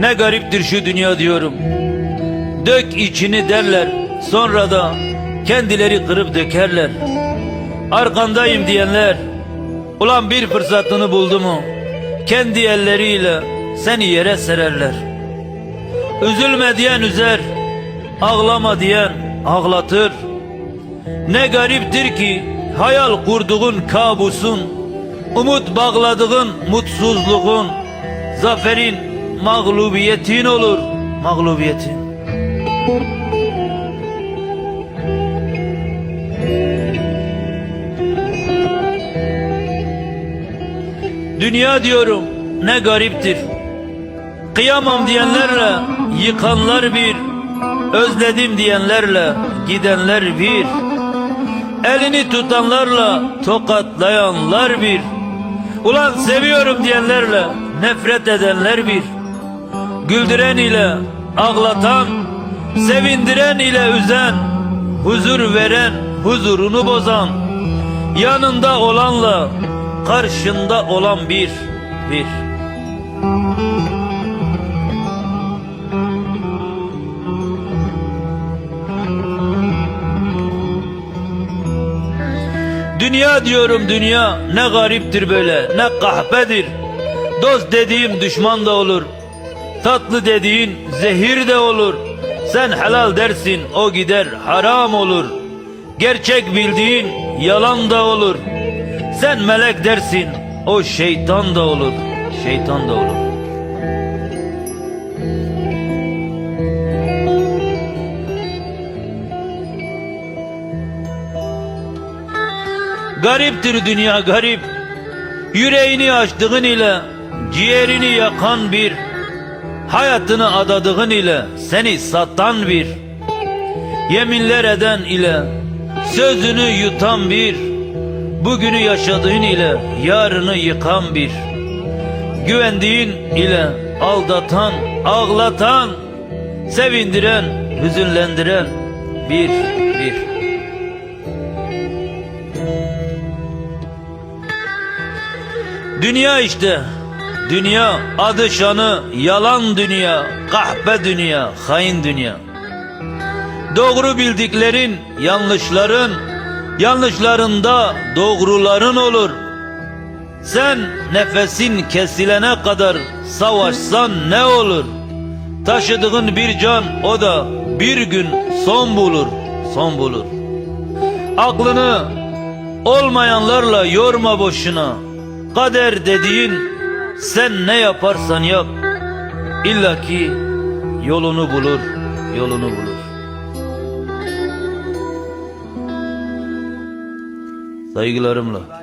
Ne gariptir şu dünya diyorum. Dök içini derler, sonra da kendileri kırıp dökerler. Arkandayım diyenler, ulan bir fırsatını buldu mu, kendi elleriyle seni yere sererler. Üzülme diyen üzer, ağlama diyen ağlatır. Ne gariptir ki hayal kurduğun kabusun, umut bağladığın mutsuzluğun, zaferin mağlubiyetin olur, mağlubiyetin. Dünya diyorum ne gariptir. Kıyamam diyenlerle yıkanlar bir, özledim diyenlerle gidenler bir. Elini tutanlarla tokatlayanlar bir. Ulan seviyorum diyenlerle nefret edenler bir. Güldüren ile ağlatan, sevindiren ile üzen, huzur veren, huzurunu bozan, yanında olanla karşında olan bir, bir. Dünya diyorum dünya ne gariptir böyle ne kahpedir. Dost dediğim düşman da olur. Tatlı dediğin zehir de olur. Sen helal dersin o gider haram olur. Gerçek bildiğin yalan da olur. Sen melek dersin o şeytan da olur. Şeytan da olur. Gariptir dünya garip. Yüreğini açtığın ile ciğerini yakan bir, hayatını adadığın ile seni satan bir, yeminler eden ile sözünü yutan bir, bugünü yaşadığın ile yarını yıkan bir, güvendiğin ile aldatan, ağlatan, sevindiren, hüzünlendiren bir, bir. Dünya işte. Dünya adı şanı yalan dünya, kahpe dünya, hain dünya. Doğru bildiklerin yanlışların, yanlışlarında doğruların olur. Sen nefesin kesilene kadar savaşsan ne olur? Taşıdığın bir can o da bir gün son bulur, son bulur. Aklını olmayanlarla yorma boşuna. Kader dediğin sen ne yaparsan yap illaki yolunu bulur, yolunu bulur. Saygılarımla.